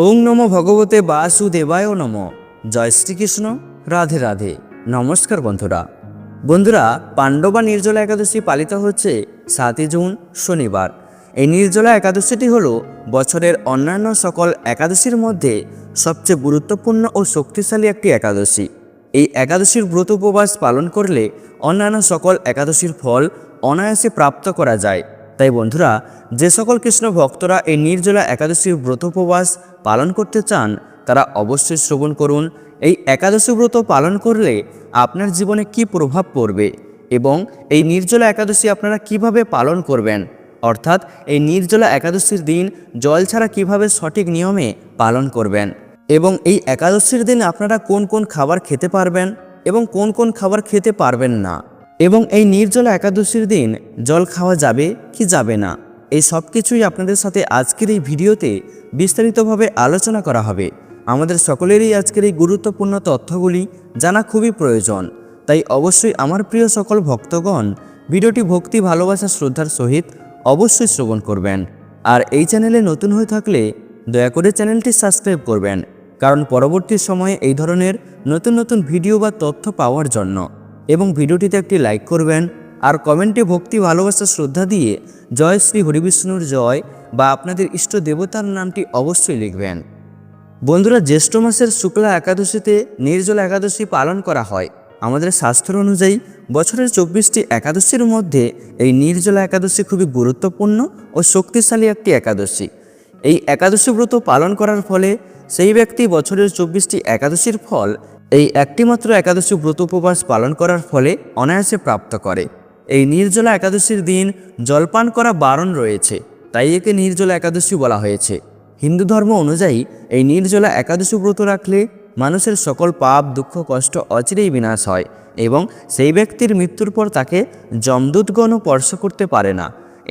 ওং নম ভগবতে বাসুদেবায় নম। জয় শ্রীকৃষ্ণ। রাধে রাধে। নমস্কার বন্ধুরা। বন্ধুরা, পাণ্ডবা নির্জলা একাদশী পালিত হচ্ছে সাতই জুন, শনিবার। এই নির্জলা একাদশীটি হল বছরের অন্যান্য সকল একাদশীর মধ্যে সবচেয়ে গুরুত্বপূর্ণ ও শক্তিশালী একটি একাদশী। এই একাদশীর ব্রত উপবাস পালন করলে অন্যান্য সকল একাদশীর ফল অনায়াসে প্রাপ্ত করা যায়। তাই বন্ধুরা, যে সকল কৃষ্ণ ভক্তরা এই নির্জলা একাদশী ব্রত উপবাস পালন করতে চান, তারা অবশ্যই শ্রবণ করুন। এই একাদশী ব্রত পালন করলে আপনার জীবনে কি প্রভাব পড়বে এবং এই নির্জলা একাদশী আপনারা কীভাবে পালন করবেন? অর্থাৎ এই নির্জলা একাদশীর দিন জল ছাড়া কীভাবে সঠিক নিয়মে পালন করবেন? এবং এই একাদশীর দিন আপনারা কোন কোন খাবার খেতে পারবেন এবং কোন কোন খাবার খেতে পারবেন না? এবং এই নির্জলা একাদশীর দিন জল খাওয়া যাবে কি যাবে না? এই সব কিছুই আপনাদের সাথে আজকের এই ভিডিওতে বিস্তারিতভাবে আলোচনা করা হবে। আমাদের সকলেরই আজকের এই গুরুত্বপূর্ণ তথ্যগুলি জানা খুবই প্রয়োজন। তাই অবশ্যই আমার প্রিয় সকল ভক্তগণ, ভিডিওটি ভক্তি, ভালোবাসা, শ্রদ্ধার সহিত অবশ্যই শ্রবণ করবেন। আর এই চ্যানেলে নতুন হয়ে থাকলে দয়া করে চ্যানেলটি সাবস্ক্রাইব করবেন। কারণ পরবর্তী সময়ে এই ধরনের নতুন নতুন ভিডিও বা তথ্য পাওয়ার জন্য এবং ভিডিওটিতে একটি লাইক করবেন। আর কমেন্টে ভক্তি, ভালোবাসা, শ্রদ্ধা দিয়ে জয় শ্রী হরিবিষ্ণুর জয় বা আপনাদের ইষ্ট দেবতার নামটি অবশ্যই লিখবেন। বন্ধুরা, জ্যৈষ্ঠ মাসের শুক্লা একাদশীতে নির্জলা একাদশী পালন করা হয়। আমাদের শাস্ত্র অনুযায়ী বছরের চব্বিশটি একাদশীর মধ্যে এই নির্জলা একাদশী খুবই গুরুত্বপূর্ণ ও শক্তিশালী একটি একাদশী। এই একাদশী ব্রত পালন করার ফলে সেই ব্যক্তি বছরের চব্বিশটি একাদশীর ফল এই একটিমাত্র একাদশী ব্রত উপবাস পালন করার ফলে অনায়াসে প্রাপ্ত করে। এই নির্জলা একাদশীর দিন জলপান করা বারণ রয়েছে, তাই একে নির্জলা একাদশী বলা হয়েছে। হিন্দু ধর্ম অনুযায়ী এই নির্জলা একাদশী ব্রত রাখলে মানুষের সকল পাপ, দুঃখ, কষ্ট অচিরেই বিনাশ হয় এবং সেই ব্যক্তির মৃত্যুর পর তাকে যমদূতগণও স্পর্শ করতে পারে না।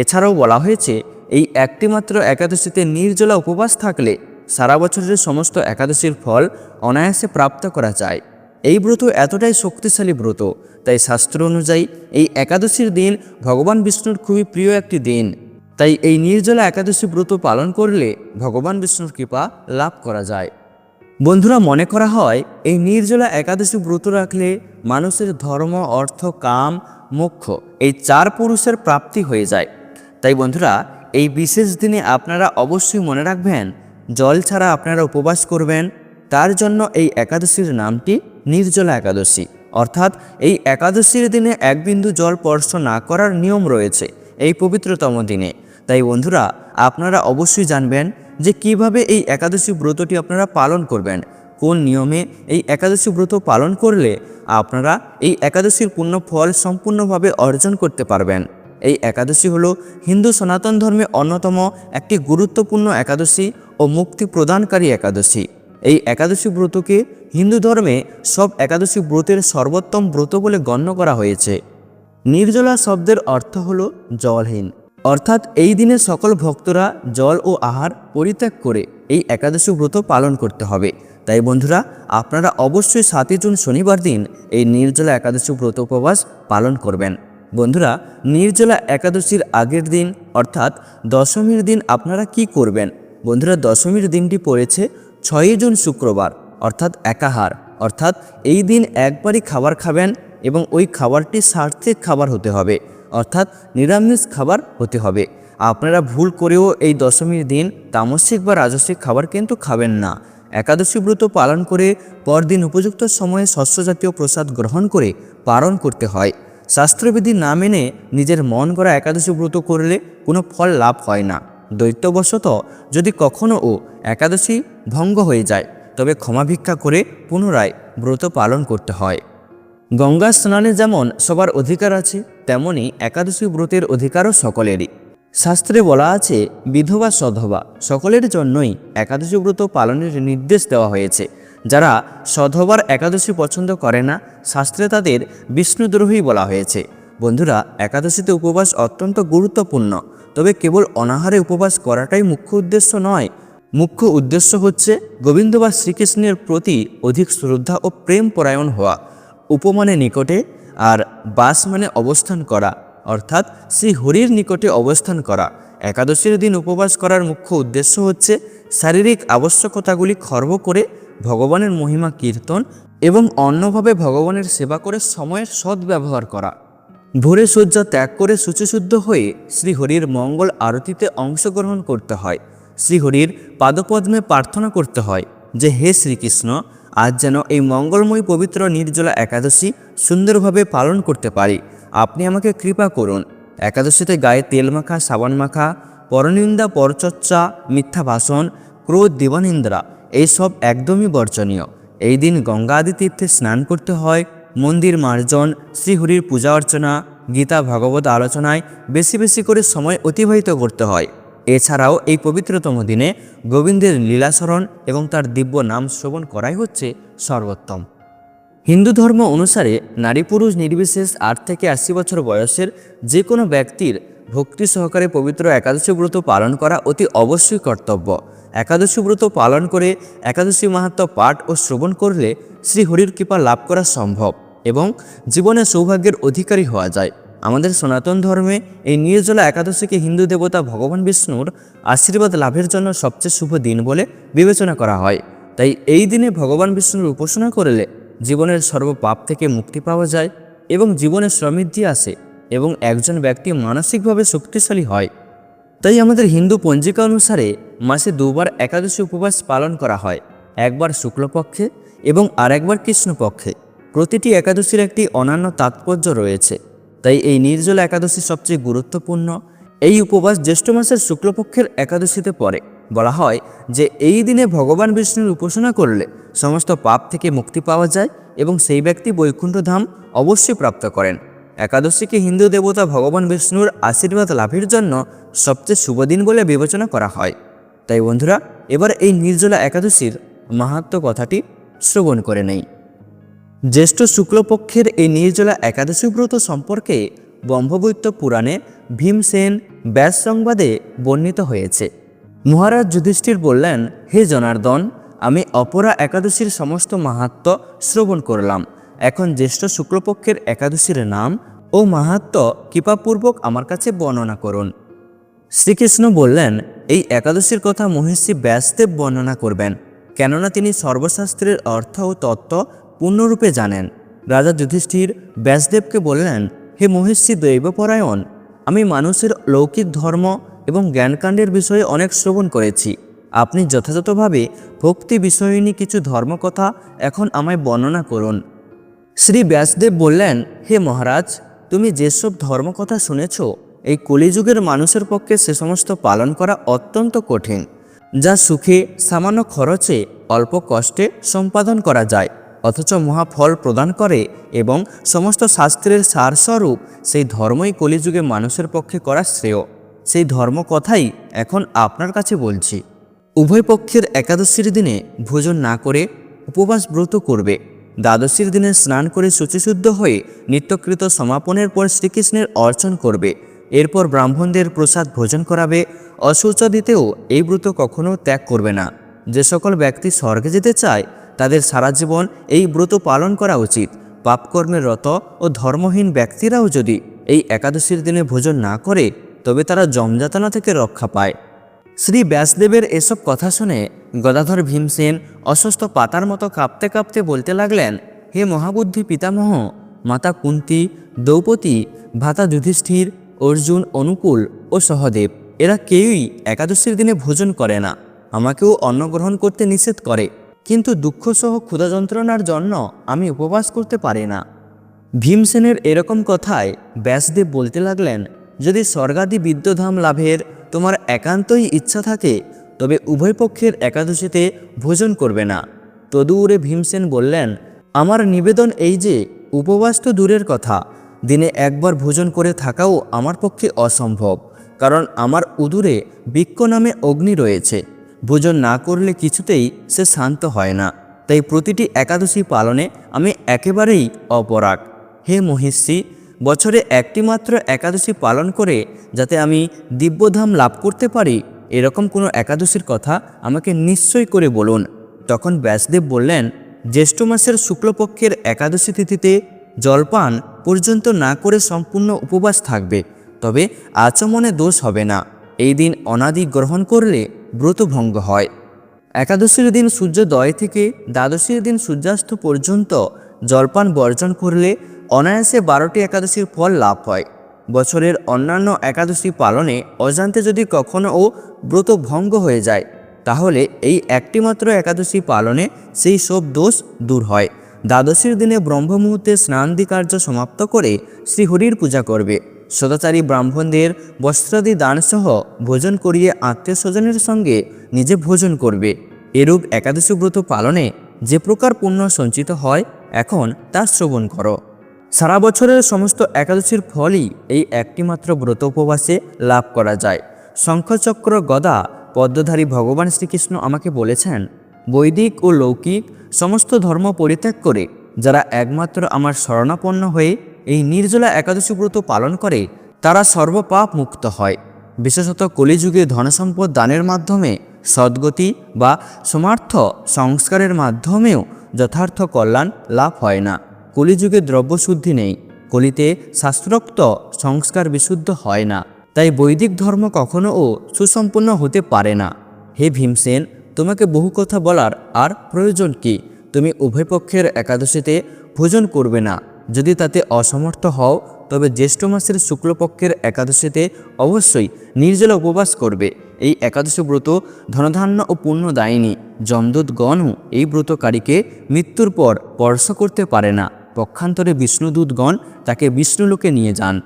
এছাড়াও বলা হয়েছে, এই একটিমাত্র একাদশীতে নির্জলা উপবাস থাকলে সারা বছরের সমস্ত একাদশীর ফল অনায়াসে প্রাপ্ত করা যায়। এই ব্রত এতটাই শক্তিশালী ব্রত, তাই শাস্ত্র অনুযায়ী এই একাদশীর দিন ভগবান বিষ্ণুর খুবই প্রিয় একটি দিন। তাই এই নির্জলা একাদশী ব্রত পালন করলে ভগবান বিষ্ণুর কৃপা লাভ করা যায়। বন্ধুরা, মনে করা হয়, এই নির্জলা একাদশী ব্রত রাখলে মানুষের ধর্ম, অর্থ, কাম, মোক্ষ এই চার পুরুষের প্রাপ্তি হয়ে যায়। তাই বন্ধুরা, এই বিশেষ দিনে আপনারা অবশ্যই মনে রাখবেন জল ছাড়া আপনারা উপবাস করবেন, তার জন্য এই একাদশীর নামটি নির্জলা একাদশী। অর্থাৎ এই একাদশীর দিনে এক বিন্দু জল স্পর্শ না করার নিয়ম রয়েছে এই পবিত্রতম দিনে। তাই বন্ধুরা, আপনারা অবশ্যই জানবেন যে কীভাবে এই একাদশী ব্রতটি আপনারা পালন করবেন, কোন নিয়মে এই একাদশী ব্রত পালন করলে আপনারা এই একাদশীর পূর্ণ ফল সম্পূর্ণভাবে অর্জন করতে পারবেন। এই একাদশী হলো হিন্দু সনাতন ধর্মে অন্যতম একটি গুরুত্বপূর্ণ একাদশী ও মুক্তি প্রদানকারী একাদশী। এই একাদশী ব্রতকে হিন্দু ধর্মে সব একাদশী ব্রতের সর্বোত্তম ব্রত বলে গণ্য করা হয়েছে। নির্জলা শব্দের অর্থ হল জলহীন। অর্থাৎ এই দিনে সকল ভক্তরা জল ও আহার পরিত্যাগ করে এই একাদশী ব্রত পালন করতে হবে। তাই বন্ধুরা, আপনারা অবশ্যই সাতই জুন শনিবার দিন এই নির্জলা একাদশী ব্রত উপবাস পালন করবেন। বন্ধুরা, নির্জলা একাদশীর আগের দিন অর্থাৎ দশমীর দিন আপনারা কি করবেন? বন্ধুরা দশমীর দিনটি পড়েছে ছয়ই জুন শুক্রবার, অর্থাৎ একাহার। অর্থাৎ এই দিন একবারই খাবার খাবেন এবং ওই খাবারটি সার্থিক খাবার হতে হবে, অর্থাৎ নিরামিষ খাবার হতে হবে। আপনারা ভুল করেও এই দশমীর দিন তামসিক বা রাজস্বিক খাবার কিন্তু খাবেন না। একাদশী ব্রত পালন করে পরদিন উপযুক্ত সময়ে শস্য জাতীয় প্রসাদ গ্রহণ করে পালন করতে হয়। শাস্ত্রবিধি না মেনে নিজের মন করা একাদশী ব্রত করলে কোনো ফল লাভ হয় না। দৈত্যবশত যদি কখনও ও একাদশী ভঙ্গ হয়ে যায়, তবে ক্ষমা ভিক্ষা করে পুনরায় ব্রত পালন করতে হয়। গঙ্গা স্নানে যেমন সবার অধিকার আছে, তেমনি একাদশী ব্রতের অধিকারও সকলেরই। শাস্ত্রে বলা আছে, বিধবা সধবা সকলের জন্যই একাদশী ব্রত পালনের নির্দেশ দেওয়া হয়েছে। যারা সধবার একাদশী পছন্দ করে না, শাস্ত্রে তাদের বিষ্ণুদ্রোহী বলা হয়েছে। বন্ধুরা, একাদশীতে উপবাস অত্যন্ত গুরুত্বপূর্ণ। তবে কেবল অনাহারে উপবাস করাটাই মুখ্য উদ্দেশ্য নয়। মুখ্য উদ্দেশ্য হচ্ছে গোবিন্দ বা শ্রীকৃষ্ণের প্রতি অধিক শ্রদ্ধা ও প্রেম পরায়ণ হওয়া, উপমানে নিকটে আর বাস মানে অবস্থান করা, অর্থাৎ শ্রী হরির নিকটে অবস্থান করা। একাদশীর দিন উপবাস করার মুখ্য উদ্দেশ্য হচ্ছে শারীরিক আবশ্যকতাগুলি খর্ব করে ভগবানের মহিমা কীর্তন এবং অন্যভাবে ভগবানের সেবা করে সময়ের সদ্ব্যবহার করা। ভোরে শয্যা ত্যাগ করে শুচিশুদ্ধ হয়ে শ্রীহরির মঙ্গল আরতিতে অংশগ্রহণ করতে হয়। শ্রীহরির পাদপদ্মে প্রার্থনা করতে হয় যে, হে শ্রীকৃষ্ণ, আজ যেন এই মঙ্গলময় পবিত্র নির্জলা একাদশী সুন্দরভাবে পালন করতে পারি। আপনি আমাকে কৃপা করুন একাদশীতে গায়ে তেল মাখা, সাবান মাখা, পরনিন্দা, পরচর্চা, মিথ্যা ভাষণ, ক্রোধ দিবানিন্দ্রা এইসব একদমই বর্জনীয়। এই দিন গঙ্গা আদি তীর্থে স্নান করতে হয়। মন্দির মার্জন, শ্রীহরির পূজা অর্চনা, গীতা, ভগবত আলোচনায় বেশি বেশি করে সময় অতিবাহিত করতে হয়। এছাড়াও এই পবিত্রতম দিনে গোবিন্দের লীলাস্মরণ এবং তার দিব্য নাম শ্রবণ করাই হচ্ছে সর্বোত্তম। হিন্দু ধর্ম অনুসারে নারী পুরুষ নির্বিশেষ আট থেকে আশি বছর বয়সের যে কোনো ব্যক্তির ভক্তি সহকারে পবিত্র একাদশী ব্রত পালন করা অতি অবশ্যই কর্তব্য। একাদশী ব্রত পালন করে একাদশী মাহাত্ম পাঠ ও শ্রবণ করলে শ্রীহরির কৃপা লাভ করা সম্ভব। এবং জীবনে সৌভাগ্যের অধিকারী হওয়া যায়। আমাদের সনাতন ধর্মে এই নির্জলা একাদশীকে হিন্দু দেবতা ভগবান বিষ্ণুর আশীর্বাদ লাভের জন্য সবচেয়ে শুভ দিন বলে বিবেচনা করা হয়। তাই এই দিনে ভগবান বিষ্ণুর উপাসনা করলে জীবনের সর্ব পাপ থেকে মুক্তি পাওয়া যায় এবং জীবনে সমৃদ্ধি আসে এবং একজন ব্যক্তি মানসিকভাবে শক্তিশালী হয়। তাই আমাদের হিন্দু পঞ্জিকা অনুসারে মাসে দুবার একাদশী উপবাস পালন করা হয়, একবার শুক্লপক্ষে এবং আরেকবার কৃষ্ণপক্ষে। প্রতিটি একাদশীর একটি অনন্য তাৎপর্য রয়েছে। তাই এই নির্জল একাদশী সবচেয়ে গুরুত্বপূর্ণ। এই উপবাস জ্যৈষ্ঠ মাসের শুক্লপক্ষের একাদশীতে পড়ে। বলা হয় যে এই দিনে ভগবান বিষ্ণুর উপাসনা করলে সমস্ত পাপ থেকে মুক্তি পাওয়া যায় এবং সেই ব্যক্তি বৈকুণ্ঠ ধাম অবশ্যই প্রাপ্ত করেন। একাদশীকে হিন্দু দেবতা ভগবান বিষ্ণুর আশীর্বাদ লাভের জন্য সবচেয়ে শুভ দিন বলে বিবেচনা করা হয়। তাই বন্ধুরা, এবার এই নির্জলা একাদশীর মাহাত্ম কথাটি শ্রবণ করে নেই। জ্যেষ্ঠ শুক্লপক্ষের এই নির্জলা একাদশী ব্রত সম্পর্কে ব্রহ্মবৈত্য পুরাণে ভীমসেন ব্যাস সংবাদে বর্ণিত হয়েছে। মহারাজ যুধিষ্ঠির বললেন, হে জনার্দন, আমি অপরা একাদশীর সমস্ত মাহাত্ম শ্রবণ করলাম। এখন জ্যেষ্ঠ শুক্লপক্ষের একাদশীর নাম ও মাহাত্ম কৃপাপূর্বক আমার কাছে বর্ণনা করুন। শ্রীকৃষ্ণ বললেন, এই একাদশীর কথা মহিষী ব্যাসদেব বর্ণনা করবেন। কেননা তিনি সর্বশাস্ত্রের অর্থ ও তত্ত্ব পূর্ণরূপে জানেন। রাজা যুধিষ্ঠির ব্যাসদেবকে বললেন, হে মহিষী দৈবপরায়ণ, আমি মানুষের লৌকিক ধর্ম এবং জ্ঞানকাণ্ডের বিষয়ে অনেক শ্রবণ করেছি। আপনি যথাযথভাবে ভক্তি বিষয়িনী কিছু ধর্মকথা এখন আমায় বর্ণনা করুন। শ্রী ব্যাসদেব বললেন, হে মহারাজ, তুমি যেসব ধর্মকথা শুনেছ, এই কলিযুগের মানুষের পক্ষে সে সমস্ত পালন করা অত্যন্ত কঠিন, যা সুখে, সামান্য খরচে, অল্প কষ্টে সম্পাদন করা যায়। অথচ মহাফল প্রদান করে এবং সমস্ত শাস্ত্রের সারস্বরূপ সেই ধর্মই কলিযুগে মানুষের পক্ষে করা শ্রেয়। সেই ধর্ম কথাই এখন আপনার কাছে বলছি। উভয় পক্ষের একাদশীর দিনে ভোজন না করে উপবাস ব্রত করবে। দ্বাদশীর দিনে স্নান করে শুচিশুদ্ধ হয়ে নিত্যকৃত সমাপনের পর শ্রীকৃষ্ণের অর্চন করবে। এরপর ব্রাহ্মণদের প্রসাদ ভোজন করাবে। অশৌচাদিতেও এই ব্রত কখনো ত্যাগ করবে না। যে সকল ব্যক্তি স্বর্গে যেতে চায় তাদের সারা জীবন এই ব্রত পালন করা উচিত। পাপকর্মের রত ও ধর্মহীন ব্যক্তিরাও যদি এই একাদশীর দিনে ভোজন না করে, তবে তারা জমযাতনা থেকে রক্ষা পায়। শ্রী ব্যাসদেবের এসব কথা শুনে গদাধর ভীমসেন অসুস্থ পাতার মতো কাঁপতে কাঁপতে বলতে লাগলেন, হে মহাবুদ্ধি পিতামহ, মাতা কুন্তি, দ্রৌপদী, ভাতা যুধিষ্ঠির, অর্জুন, অনুকূল ও সহদেব, এরা কেউই একাদশীর দিনে ভোজন করে না। আমাকেও অন্ন গ্রহণ করতে নিষেধ করে। কিন্তু দুঃখসহ ক্ষুধা যন্ত্রণার জন্য আমি উপবাস করতে পারি না। ভীমসেনের এরকম কথায় ব্যাসদেব বলতে লাগলেন, যদি স্বর্গাদি বিদ্যধাম লাভের তোমার একান্তই ইচ্ছা থাকে, তবে উভয় পক্ষের একাদশীতে ভোজন করবে না। তদুরে ভীমসেন বললেন, আমার নিবেদন এই যে, উপবাস তো দূরের কথা। দিনে একবার ভোজন করে থাকাও আমার পক্ষে অসম্ভব, কারণ আমার উদূরে বৃক্ষ নামে অগ্নি রয়েছে। ভোজন না করলে কিছুতেই সে শান্ত হয় না। তাই প্রতিটি একাদশী পালনে আমি একেবারেই অপরাগ। হে মহিষী, বছরে একটি মাত্র একাদশী পালন করে যাতে আমি দিব্যধাম লাভ করতে পারি, এরকম কোনো একাদশীর কথা আমাকে নিশ্চয় করে বলুন। তখন ব্যাসদেব বললেন, জ্যৈষ্ঠ মাসের শুক্লপক্ষের একাদশী তিথিতে জলপান পর্যন্ত না করে সম্পূর্ণ উপবাস থাকবে, তবে আচমনে দোষ হবে না। এই দিন অনাদি গ্রহণ করলে ব্রত ভঙ্গ হয়। একাদশীর দিন সূর্যোদয় থেকে দ্বাদশীর দিন সূর্যাস্ত পর্যন্ত জলপান বর্জন করলে অনায়াসে বারোটি একাদশীর ফল লাভ হয়। বছরের অন্যান্য একাদশী পালনে অজান্তে যদি কখনও ব্রত ভঙ্গ হয়ে যায়, তাহলে এই একটিমাত্র একাদশী পালনে সেই সব দোষ দূর হয়। দ্বাদশীর দিনে ব্রহ্ম মুহূর্তে স্নানাদি কার্য সমাপ্ত করে শ্রীহরির পূজা করবে। সদাচারী ব্রাহ্মণদের বস্ত্রাদি দানসহ ভোজন করিয়ে আত্মীয় স্বজনের সঙ্গে নিজে ভোজন করবে। এরূপ একাদশী ব্রত পালনে যে প্রকার পুণ্য সঞ্চিত হয়, এখন তা শ্রবণ করো। সারা বছরের সমস্ত একাদশীর ফলই এই একটিমাত্র ব্রত উপবাসে লাভ করা যায়। শঙ্খচক্র গদা পদ্মধারী ভগবান শ্রীকৃষ্ণ আমাকে বলেছেন, বৈদিক ও লৌকিক সমস্ত ধর্ম পরিত্যাগ করে যারা একমাত্র আমার শরণাপন্ন হয়ে এই নির্জলা একাদশী ব্রত পালন করে তারা সর্বপাপ মুক্ত হয়। বিশেষত কলিযুগে ধনসম্পদ দানের মাধ্যমে, সদ্গতি বা সমার্থ সংস্কারের মাধ্যমেও যথার্থ কল্যাণ লাভ হয় না। কলিযুগে দ্রব্যশুদ্ধি নেই, কলিতে শাস্ত্রোক্ত সংস্কার বিশুদ্ধ হয় না। তাই বৈদিক ধর্ম কখনোও সুসম্পন্ন হতে পারে না। হে ভীমসেন, তোমাকে বহু কথা বলার আর প্রয়োজন কি? তুমি উভয় পক্ষের একাদশীতে ভোজন করবে না। যদি তাতে অসমর্থ হও, তবে জ্যৈষ্ঠ মাসের শুক্লপক্ষের একাদশীতে অবশ্যই নির্জলা উপবাস করবে। এই একাদশী ব্রত ধনধান্য ও পুণ্য দায়িনী যমদূতগণও এই ব্রতকারীকে মৃত্যুর পর স্পর্শ করতে পারে না। পক্ষান্তরে বিষ্ণুদূতগণ তাকে বিষ্ণুলোকে নিয়ে যান।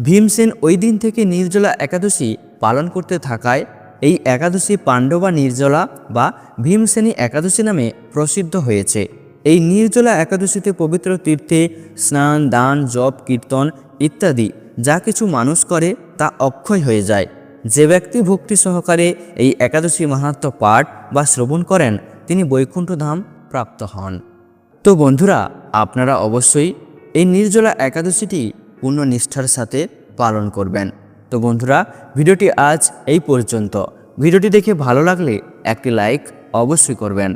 ভীমসেন ওই দিন থেকে নির্জলা একাদশী পালন করতে থাকায় এই একাদশী পাণ্ডবা নির্জলা বা ভীমসেনী একাদশী নামে প্রসিদ্ধ হয়েছে। এই নির্জলা একাদশীতে পবিত্র তীর্থে স্নান, দান, জপ, কীর্তন ইত্যাদি যা কিছু মানুষ করে তা অক্ষয় হয়ে যায়। যে ব্যক্তি ভক্তি সহকারে এই একাদশী মাহাত্ম পাঠ বা শ্রবণ করেন, তিনি বৈকুণ্ঠধাম প্রাপ্ত হন। তো বন্ধুরা, আপনারা অবশ্যই এই নির্জলা একাদশীটি পূর্ণ নিষ্ঠার সাথে পালন করবেন। তো বন্ধুরা, ভিডিওটি আজ এই পর্যন্ত। ভিডিওটি দেখে ভালো লাগলে একটি লাইক অবশ্যই করবেন।